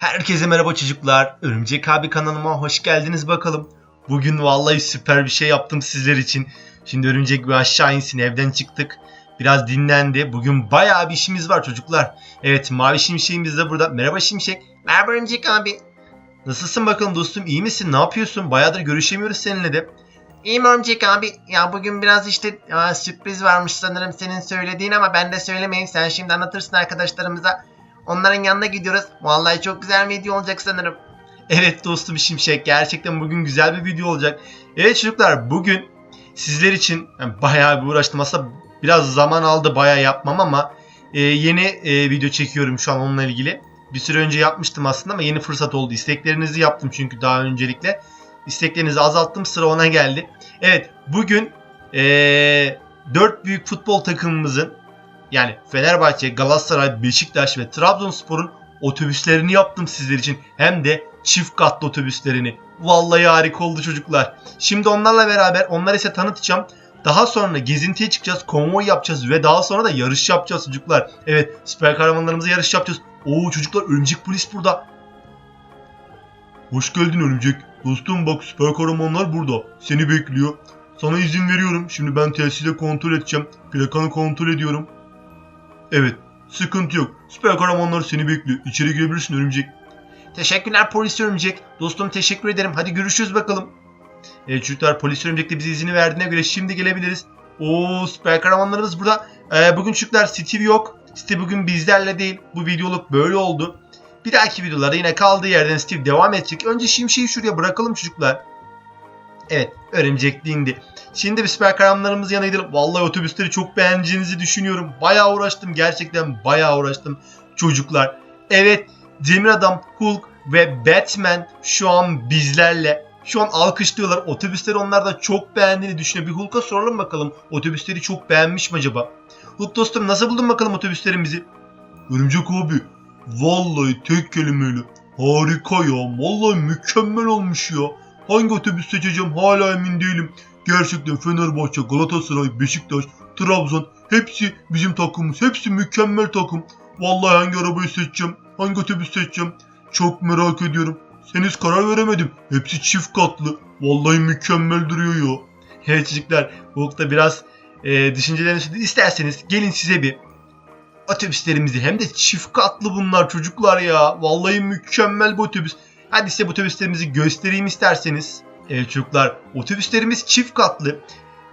Herkese merhaba çocuklar. Örümcek abi kanalıma hoş geldiniz bakalım. Bugün vallahi süper bir şey yaptım sizler için. Şimdi Örümcek bir aşağı insin evden çıktık. Biraz dinlendi. Bugün bayağı bir işimiz var çocuklar. Evet Mavi Şimşek'imiz de burada. Merhaba Şimşek. Merhaba Örümcek abi. Nasılsın bakalım dostum iyi misin? Ne yapıyorsun? Bayağıdır görüşemiyoruz seninle de. İyiyim Örümcek abi. Ya bugün biraz işte aa, sürpriz varmış sanırım senin söylediğin ama ben de söylemeyeyim. Sen şimdi anlatırsın arkadaşlarımıza. Onların yanına gidiyoruz. Vallahi çok güzel bir video olacak sanırım. Evet dostum Şimşek gerçekten bugün güzel bir video olacak. Evet çocuklar bugün sizler için yani bayağı bir uğraştım. Aslında biraz zaman aldı bayağı yapmam ama e, yeni e, video çekiyorum şu an onunla ilgili. Bir süre önce yapmıştım aslında ama yeni fırsat oldu. İsteklerinizi yaptım çünkü daha öncelikle. İsteklerinizi azalttım sıra ona geldi. Evet bugün e, 4 büyük futbol takımımızın yani Fenerbahçe, Galatasaray, Beşiktaş ve Trabzonspor'un otobüslerini yaptım sizler için. Hem de çift katlı otobüslerini. Vallahi harika oldu çocuklar. Şimdi onlarla beraber onları ise tanıtacağım. Daha sonra gezintiye çıkacağız, konvoy yapacağız ve daha sonra da yarış yapacağız çocuklar. Evet, süper kahramanlarımızla yarış yapacağız. Oo çocuklar örümcek polis burada. Hoş geldin örümcek. Dostum bak süper kahramanlar burada. Seni bekliyor. Sana izin veriyorum. Şimdi ben telsizle kontrol edeceğim. Plakanı kontrol ediyorum. Evet. Sıkıntı yok. Süper kahramanlar seni bekliyor. İçeri girebilirsin örümcek. Teşekkürler polis örümcek. Dostum teşekkür ederim. Hadi görüşürüz bakalım. Evet çocuklar polis örümcek de bize izini verdiğine göre şimdi gelebiliriz. Oo süper kahramanlarımız burada. Ee, bugün çocuklar Steve yok. Steve bugün bizlerle değil. Bu videoluk böyle oldu. Bir dahaki videolarda yine kaldığı yerden Steve devam edecek. Önce şimşeği şuraya bırakalım çocuklar. Evet örümcek dindi. Şimdi bir süper kahramanlarımız yanına. Vallahi otobüsleri çok beğeneceğinizi düşünüyorum. Bayağı uğraştım gerçekten bayağı uğraştım çocuklar. Evet Demir Adam, Hulk ve Batman şu an bizlerle. Şu an alkışlıyorlar. Otobüsleri onlar da çok beğendiğini düşünüyor. Bir Hulk'a soralım bakalım. Otobüsleri çok beğenmiş mi acaba? Hulk dostum nasıl buldun bakalım otobüslerimizi? Örümcek abi. Vallahi tek kelimeyle. Harika ya. Vallahi mükemmel olmuş ya. Hangi otobüs seçeceğim hala emin değilim. Gerçekten Fenerbahçe, Galatasaray, Beşiktaş, Trabzon hepsi bizim takımımız. Hepsi mükemmel takım. Vallahi hangi arabayı seçeceğim, hangi otobüs seçeceğim çok merak ediyorum. Henüz karar veremedim. Hepsi çift katlı. Vallahi mükemmel duruyor ya. Evet çocuklar bu da biraz e, düşüncelerinizi. İsterseniz gelin size bir otobüslerimizi hem de çift katlı bunlar çocuklar ya. Vallahi mükemmel bir otobüs. Hadi size otobüslerimizi göstereyim isterseniz. Evet çocuklar otobüslerimiz çift katlı.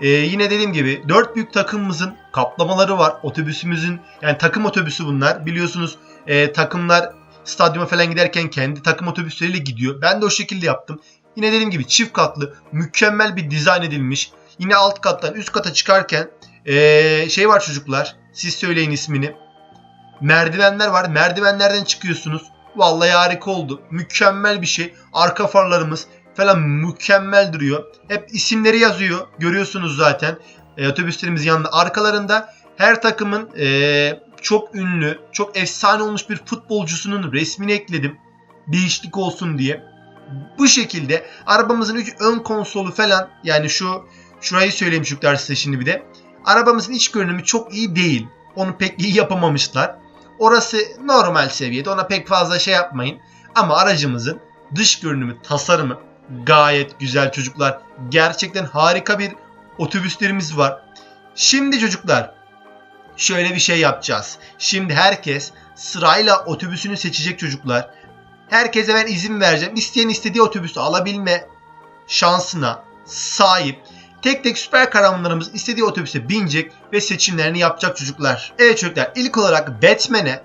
Ee, yine dediğim gibi dört büyük takımımızın kaplamaları var. Otobüsümüzün yani takım otobüsü bunlar. Biliyorsunuz e, takımlar stadyuma falan giderken kendi takım otobüsleriyle gidiyor. Ben de o şekilde yaptım. Yine dediğim gibi çift katlı mükemmel bir dizayn edilmiş. Yine alt kattan üst kata çıkarken ee, şey var çocuklar. Siz söyleyin ismini. Merdivenler var. Merdivenlerden çıkıyorsunuz. Vallahi harika oldu. Mükemmel bir şey. Arka farlarımız falan mükemmel duruyor. Hep isimleri yazıyor. Görüyorsunuz zaten. E, otobüslerimiz yanında. Arkalarında her takımın e, çok ünlü, çok efsane olmuş bir futbolcusunun resmini ekledim. Değişiklik olsun diye. Bu şekilde arabamızın üç ön konsolu falan yani şu şurayı söyleyeyim çocuklar size şimdi bir de. Arabamızın iç görünümü çok iyi değil. Onu pek iyi yapamamışlar. Orası normal seviyede. Ona pek fazla şey yapmayın. Ama aracımızın dış görünümü, tasarımı gayet güzel çocuklar. Gerçekten harika bir otobüslerimiz var. Şimdi çocuklar şöyle bir şey yapacağız. Şimdi herkes sırayla otobüsünü seçecek çocuklar. Herkese ben izin vereceğim. İsteyen istediği otobüsü alabilme şansına sahip. Tek tek süper kahramanlarımız istediği otobüse binecek ve seçimlerini yapacak çocuklar. Evet çocuklar ilk olarak Batman'e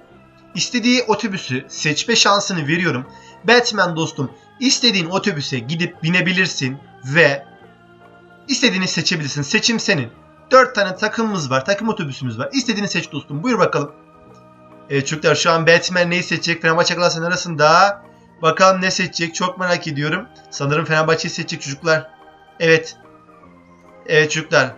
istediği otobüsü seçme şansını veriyorum. Batman dostum istediğin otobüse gidip binebilirsin ve istediğini seçebilirsin. Seçim senin. 4 tane takımımız var. Takım otobüsümüz var. İstediğini seç dostum. Buyur bakalım. Evet çocuklar şu an Batman neyi seçecek? Fenerbahçe Galatasaray arasında. Bakalım ne seçecek? Çok merak ediyorum. Sanırım Fenerbahçe'yi seçecek çocuklar. Evet. Evet çocuklar.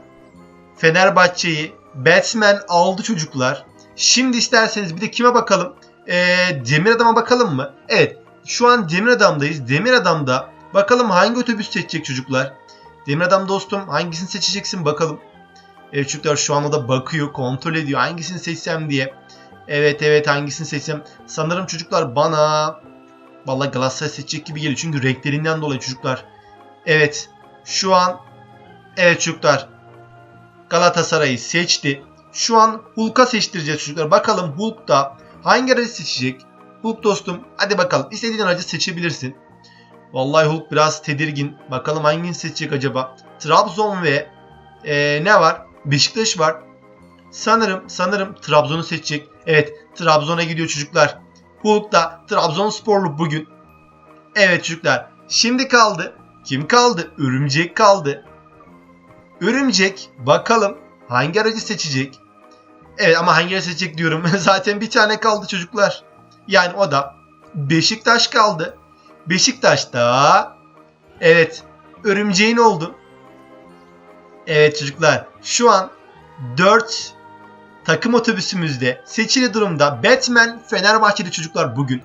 Fenerbahçe'yi Batman aldı çocuklar. Şimdi isterseniz bir de kime bakalım? Ee, Demir Adam'a bakalım mı? Evet. Şu an Demir Adam'dayız. Demir Adam'da bakalım hangi otobüs seçecek çocuklar? Demir Adam dostum hangisini seçeceksin bakalım. Evet çocuklar şu anda da bakıyor, kontrol ediyor hangisini seçsem diye. Evet evet hangisini seçsem. Sanırım çocuklar bana Vallahi Galatasaray seçecek gibi geliyor. Çünkü renklerinden dolayı çocuklar. Evet. Şu an evet çocuklar. Galatasaray'ı seçti. Şu an Hulk'a seçtireceğiz çocuklar. Bakalım Hulk da hangi aracı seçecek? Hulk dostum hadi bakalım. İstediğin aracı seçebilirsin. Vallahi Hulk biraz tedirgin. Bakalım hangisini seçecek acaba? Trabzon ve ee, ne var? Beşiktaş var. Sanırım sanırım Trabzon'u seçecek. Evet Trabzon'a gidiyor çocuklar. Hulk da Trabzonsporlu bugün. Evet çocuklar. Şimdi kaldı. Kim kaldı? Örümcek kaldı. Örümcek bakalım hangi aracı seçecek? Evet ama hangi aracı seçecek diyorum. Zaten bir tane kaldı çocuklar. Yani o da Beşiktaş kaldı. Beşiktaş'ta evet örümceğin oldu. Evet çocuklar şu an 4 takım otobüsümüzde seçili durumda Batman Fenerbahçeli çocuklar bugün.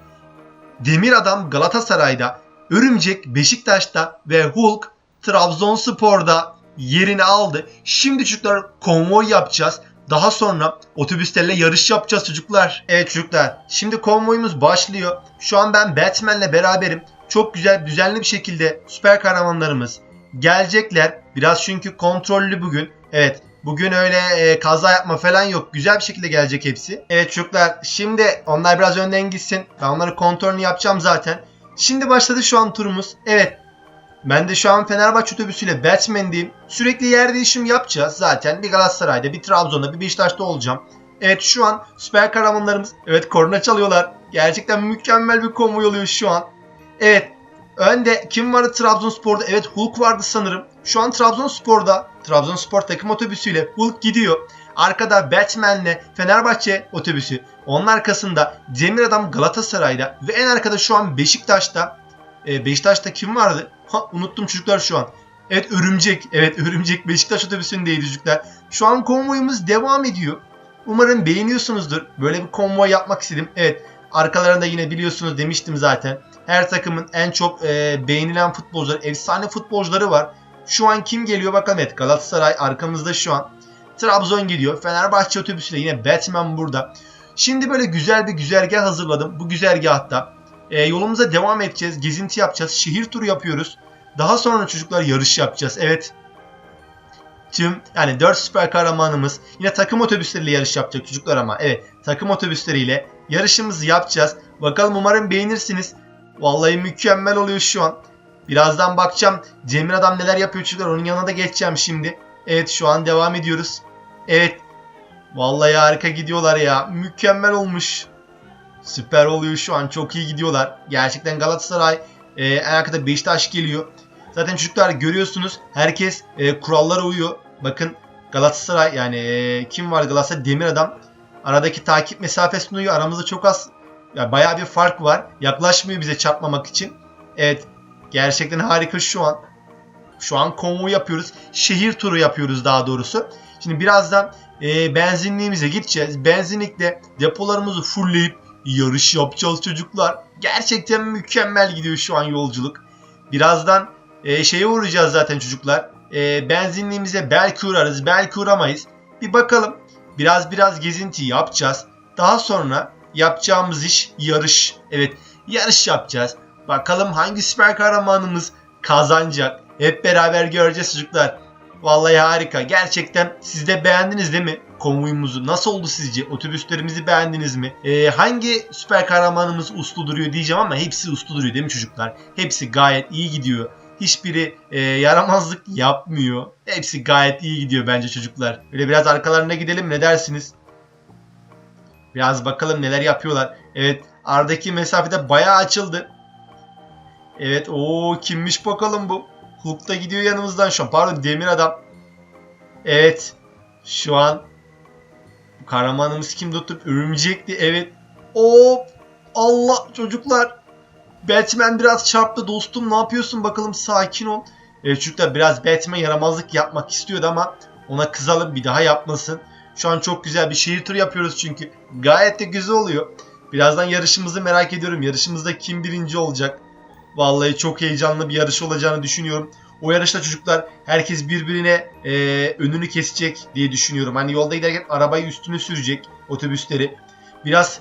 Demir Adam Galatasaray'da, Örümcek Beşiktaş'ta ve Hulk Trabzonspor'da yerini aldı. Şimdi çocuklar konvoy yapacağız. Daha sonra otobüslerle yarış yapacağız çocuklar. Evet çocuklar şimdi konvoyumuz başlıyor. Şu an ben Batman'le beraberim. Çok güzel düzenli bir şekilde süper kahramanlarımız gelecekler. Biraz çünkü kontrollü bugün. Evet Bugün öyle e, kaza yapma falan yok. Güzel bir şekilde gelecek hepsi. Evet çocuklar şimdi onlar biraz önden gitsin. Ben onları kontrolünü yapacağım zaten. Şimdi başladı şu an turumuz. Evet. Ben de şu an Fenerbahçe otobüsüyle Batman'deyim. Sürekli yer değişim yapacağız zaten. Bir Galatasaray'da, bir Trabzon'da, bir Beşiktaş'ta olacağım. Evet şu an süper kahramanlarımız evet korna çalıyorlar. Gerçekten mükemmel bir konvoy oluyor şu an. Evet Önde kim vardı Trabzonspor'da? Evet Hulk vardı sanırım. Şu an Trabzonspor'da Trabzonspor takım otobüsüyle Hulk gidiyor. Arkada Batman'le Fenerbahçe otobüsü. Onun arkasında Demir Adam Galatasaray'da ve en arkada şu an Beşiktaş'ta. Ee, Beşiktaş'ta kim vardı? Ha unuttum çocuklar şu an. Evet Örümcek. Evet Örümcek Beşiktaş otobüsündeydi çocuklar. Şu an konvoyumuz devam ediyor. Umarım beğeniyorsunuzdur. Böyle bir konvoy yapmak istedim. Evet arkalarında yine biliyorsunuz demiştim zaten. Her takımın en çok e, beğenilen futbolcuları, efsane futbolcuları var. Şu an kim geliyor bakalım. Evet Galatasaray arkamızda şu an. Trabzon gidiyor. Fenerbahçe otobüsüyle yine Batman burada. Şimdi böyle güzel bir güzergah hazırladım. Bu güzergahta e, yolumuza devam edeceğiz. Gezinti yapacağız. Şehir turu yapıyoruz. Daha sonra çocuklar yarış yapacağız. Evet. Tüm yani 4 süper kahramanımız yine takım otobüsleriyle yarış yapacak çocuklar ama. Evet takım otobüsleriyle yarışımızı yapacağız. Bakalım umarım beğenirsiniz. Vallahi mükemmel oluyor şu an. Birazdan bakacağım Cemil adam neler yapıyor çocuklar. Onun yanına da geçeceğim şimdi. Evet şu an devam ediyoruz. Evet. Vallahi harika gidiyorlar ya. Mükemmel olmuş. Süper oluyor şu an. Çok iyi gidiyorlar. Gerçekten Galatasaray e, en arkada Beşiktaş geliyor. Zaten çocuklar görüyorsunuz herkes e, kurallara uyuyor. Bakın Galatasaray yani e, kim var Galatasaray Demir Adam aradaki takip mesafesini uyuyor. Aramızda çok az ya bayağı bir fark var. Yaklaşmıyor bize çarpmamak için. Evet gerçekten harika şu an. Şu an konvoy yapıyoruz. Şehir turu yapıyoruz daha doğrusu. Şimdi birazdan e, benzinliğimize gideceğiz. Benzinlikte depolarımızı fullleyip yarış yapacağız çocuklar. Gerçekten mükemmel gidiyor şu an yolculuk. Birazdan e, şeye uğrayacağız zaten çocuklar. E, benzinliğimize belki uğrarız, belki uğramayız. Bir bakalım. Biraz biraz gezinti yapacağız. Daha sonra yapacağımız iş yarış. Evet yarış yapacağız. Bakalım hangi süper kahramanımız kazanacak. Hep beraber göreceğiz çocuklar. Vallahi harika. Gerçekten siz de beğendiniz değil mi? Konvoyumuzu nasıl oldu sizce? Otobüslerimizi beğendiniz mi? Ee, hangi süper kahramanımız uslu duruyor diyeceğim ama hepsi uslu duruyor değil mi çocuklar? Hepsi gayet iyi gidiyor. Hiçbiri e, yaramazlık yapmıyor. Hepsi gayet iyi gidiyor bence çocuklar. Böyle biraz arkalarına gidelim ne dersiniz? Biraz bakalım neler yapıyorlar. Evet aradaki mesafede bayağı açıldı. Evet o kimmiş bakalım bu. Hulk da gidiyor yanımızdan şu an. Pardon Demir Adam. Evet. Şu an kahramanımız kim tutup örümcekti. Evet. Hop. Allah çocuklar. Batman biraz çarptı dostum. Ne yapıyorsun bakalım sakin ol. Evet çocuklar biraz Batman yaramazlık yapmak istiyordu ama ona kızalım bir daha yapmasın. Şu an çok güzel bir şehir turu yapıyoruz çünkü. Gayet de güzel oluyor. Birazdan yarışımızı merak ediyorum. Yarışımızda kim birinci olacak? Vallahi çok heyecanlı bir yarış olacağını düşünüyorum. O yarışta çocuklar herkes birbirine e, önünü kesecek diye düşünüyorum. Hani yolda giderken arabayı üstüne sürecek otobüsleri. Biraz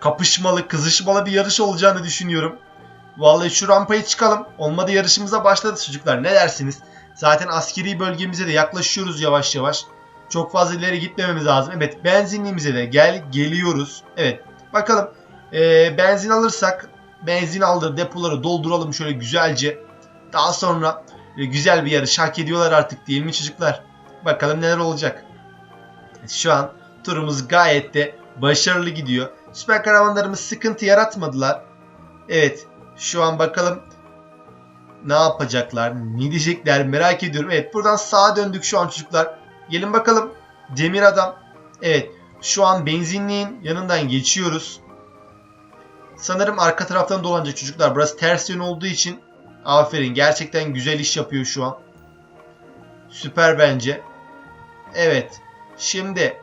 kapışmalı, kızışmalı bir yarış olacağını düşünüyorum. Vallahi şu rampaya çıkalım. Olmadı yarışımıza başladı çocuklar. Ne dersiniz? Zaten askeri bölgemize de yaklaşıyoruz yavaş yavaş. Çok fazla ileri gitmememiz lazım. Evet benzinliğimize de gel geliyoruz. Evet bakalım Ee, benzin alırsak benzin aldır depoları dolduralım şöyle güzelce. Daha sonra e, güzel bir yarış hak ediyorlar artık değil mi çocuklar? Bakalım neler olacak. Şu an turumuz gayet de başarılı gidiyor. Süper kahramanlarımız sıkıntı yaratmadılar. Evet şu an bakalım ne yapacaklar, ne diyecekler merak ediyorum. Evet buradan sağa döndük şu an çocuklar. Gelin bakalım. Demir adam. Evet şu an benzinliğin yanından geçiyoruz. Sanırım arka taraftan dolanacak çocuklar. Burası ters yön olduğu için aferin. Gerçekten güzel iş yapıyor şu an. Süper bence. Evet. Şimdi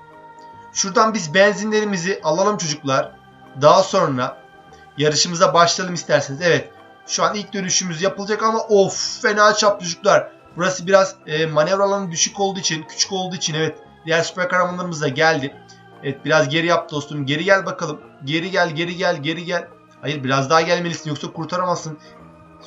şuradan biz benzinlerimizi alalım çocuklar. Daha sonra yarışımıza başlayalım isterseniz. Evet. Şu an ilk dönüşümüz yapılacak ama of fena çap çocuklar. Burası biraz e, manevra alanı düşük olduğu için, küçük olduğu için evet. Diğer süper kahramanlarımız da geldi. Evet biraz geri yap dostum. Geri gel bakalım. Geri gel, geri gel, geri gel. Hayır biraz daha gelmelisin yoksa kurtaramazsın.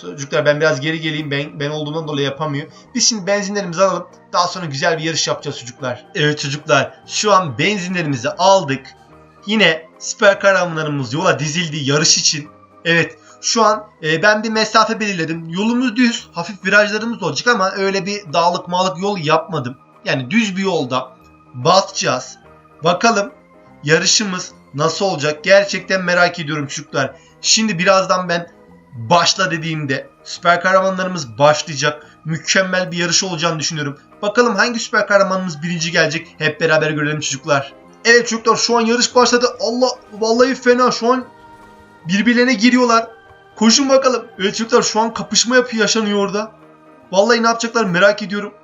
Çocuklar ben biraz geri geleyim. Ben, ben olduğumdan dolayı yapamıyor. Biz şimdi benzinlerimizi alalım. Daha sonra güzel bir yarış yapacağız çocuklar. Evet çocuklar şu an benzinlerimizi aldık. Yine süper kahramanlarımız yola dizildi yarış için. Evet şu an e, ben bir mesafe belirledim. Yolumuz düz. Hafif virajlarımız olacak ama öyle bir dağlık mağlık yol yapmadım. Yani düz bir yolda basacağız. Bakalım yarışımız nasıl olacak? Gerçekten merak ediyorum çocuklar. Şimdi birazdan ben başla dediğimde süper kahramanlarımız başlayacak. Mükemmel bir yarış olacağını düşünüyorum. Bakalım hangi süper kahramanımız birinci gelecek? Hep beraber görelim çocuklar. Evet çocuklar şu an yarış başladı. Allah vallahi fena şu an birbirlerine giriyorlar. Koşun bakalım. Evet çocuklar şu an kapışma yapıyor yaşanıyor orada. Vallahi ne yapacaklar merak ediyorum.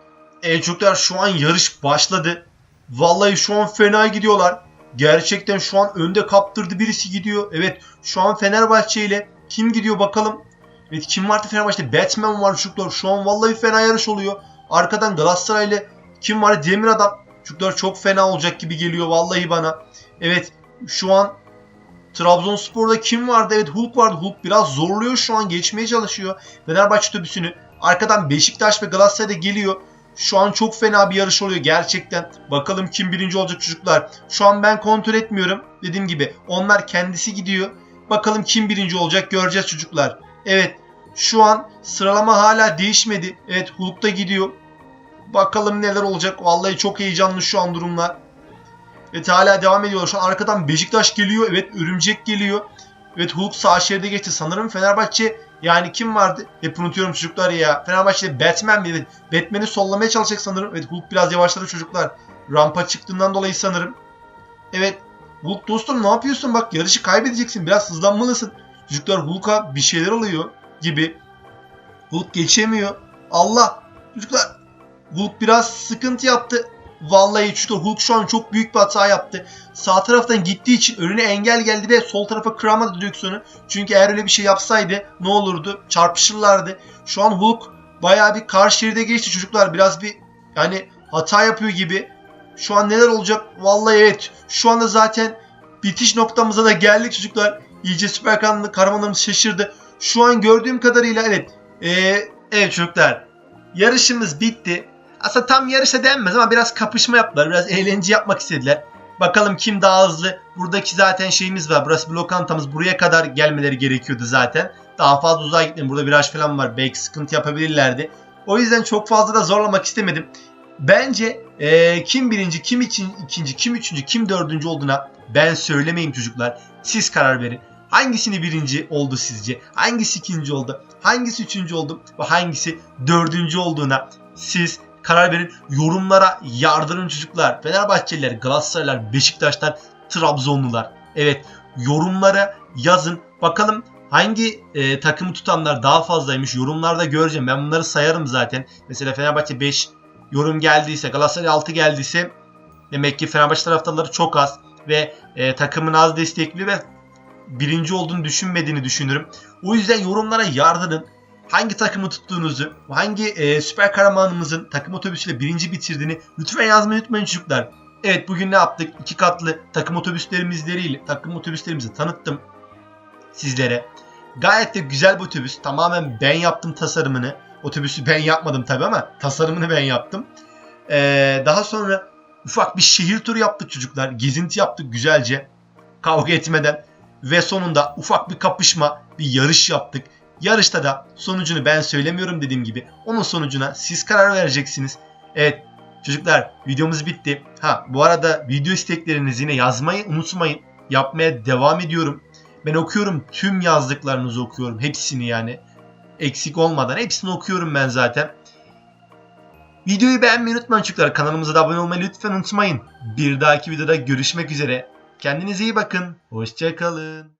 Evet çocuklar şu an yarış başladı. Vallahi şu an fena gidiyorlar. Gerçekten şu an önde kaptırdı birisi gidiyor. Evet şu an Fenerbahçe ile kim gidiyor bakalım. Evet kim vardı Fenerbahçe'de? Batman var çocuklar. Şu an vallahi fena yarış oluyor. Arkadan Galatasaray ile kim var? Demir Adam. Çocuklar çok fena olacak gibi geliyor vallahi bana. Evet şu an Trabzonspor'da kim vardı? Evet Hulk vardı. Hulk biraz zorluyor şu an. Geçmeye çalışıyor. Fenerbahçe otobüsünü. Arkadan Beşiktaş ve Galatasaray da geliyor. Şu an çok fena bir yarış oluyor gerçekten. Bakalım kim birinci olacak çocuklar. Şu an ben kontrol etmiyorum. Dediğim gibi onlar kendisi gidiyor. Bakalım kim birinci olacak göreceğiz çocuklar. Evet şu an sıralama hala değişmedi. Evet Hulk da gidiyor. Bakalım neler olacak. Vallahi çok heyecanlı şu an durumlar. Evet hala devam ediyor. Şu an arkadan Beşiktaş geliyor. Evet Örümcek geliyor. Evet Hulk sağ şeride geçti. Sanırım Fenerbahçe yani kim vardı? Hep unutuyorum çocuklar ya. Fenerbahçe'de Batman mi? Evet. Batman'i sollamaya çalışacak sanırım. Evet Hulk biraz yavaşladı çocuklar. Rampa çıktığından dolayı sanırım. Evet. Hulk dostum ne yapıyorsun? Bak yarışı kaybedeceksin. Biraz hızlanmalısın. Çocuklar Hulk'a bir şeyler oluyor gibi. Hulk geçemiyor. Allah. Çocuklar Hulk biraz sıkıntı yaptı. Vallahi çocuklar Hulk şu an çok büyük bir hata yaptı. Sağ taraftan gittiği için önüne engel geldi ve sol tarafa kıramadı direksiyonu. Çünkü eğer öyle bir şey yapsaydı ne olurdu? Çarpışırlardı. Şu an Hulk bayağı bir karşı şeride geçti çocuklar. Biraz bir yani hata yapıyor gibi. Şu an neler olacak? Vallahi evet. Şu anda zaten bitiş noktamıza da geldik çocuklar. İyice süper kahraman- kahramanlarımız şaşırdı. Şu an gördüğüm kadarıyla evet. Ee, evet çocuklar. Yarışımız bitti. Aslında tam yarışa denmez ama biraz kapışma yaptılar. Biraz eğlence yapmak istediler. Bakalım kim daha hızlı. Buradaki zaten şeyimiz var. Burası bir lokantamız. Buraya kadar gelmeleri gerekiyordu zaten. Daha fazla uzağa gitmeyin. Burada viraj falan var. Belki sıkıntı yapabilirlerdi. O yüzden çok fazla da zorlamak istemedim. Bence eee, kim birinci, kim için, ikinci, kim üçüncü, kim dördüncü olduğuna ben söylemeyeyim çocuklar. Siz karar verin. Hangisini birinci oldu sizce? Hangisi ikinci oldu? Hangisi üçüncü oldu? Ve hangisi dördüncü olduğuna siz karar verin. Yorumlara yardırın çocuklar. Fenerbahçeliler, Galatasaraylar, Beşiktaşlar, Trabzonlular. Evet yorumlara yazın. Bakalım hangi e, takımı tutanlar daha fazlaymış. Yorumlarda göreceğim. Ben bunları sayarım zaten. Mesela Fenerbahçe 5 yorum geldiyse, Galatasaray 6 geldiyse demek ki Fenerbahçe taraftarları çok az ve e, takımını az destekliyor ve birinci olduğunu düşünmediğini düşünürüm. O yüzden yorumlara yardırın hangi takımı tuttuğunuzu, hangi e, süper kahramanımızın takım otobüsüyle birinci bitirdiğini lütfen yazmayı unutmayın çocuklar. Evet bugün ne yaptık? İki katlı takım otobüslerimizleriyle takım otobüslerimizi tanıttım sizlere. Gayet de güzel bir otobüs. Tamamen ben yaptım tasarımını. Otobüsü ben yapmadım tabi ama tasarımını ben yaptım. Ee, daha sonra ufak bir şehir turu yaptık çocuklar. Gezinti yaptık güzelce. Kavga etmeden. Ve sonunda ufak bir kapışma, bir yarış yaptık. Yarışta da sonucunu ben söylemiyorum dediğim gibi. Onun sonucuna siz karar vereceksiniz. Evet çocuklar videomuz bitti. Ha bu arada video isteklerinizi yine yazmayı unutmayın. Yapmaya devam ediyorum. Ben okuyorum tüm yazdıklarınızı okuyorum. Hepsini yani. Eksik olmadan hepsini okuyorum ben zaten. Videoyu beğenmeyi unutmayın çocuklar. Kanalımıza da abone olmayı lütfen unutmayın. Bir dahaki videoda görüşmek üzere. Kendinize iyi bakın. Hoşçakalın.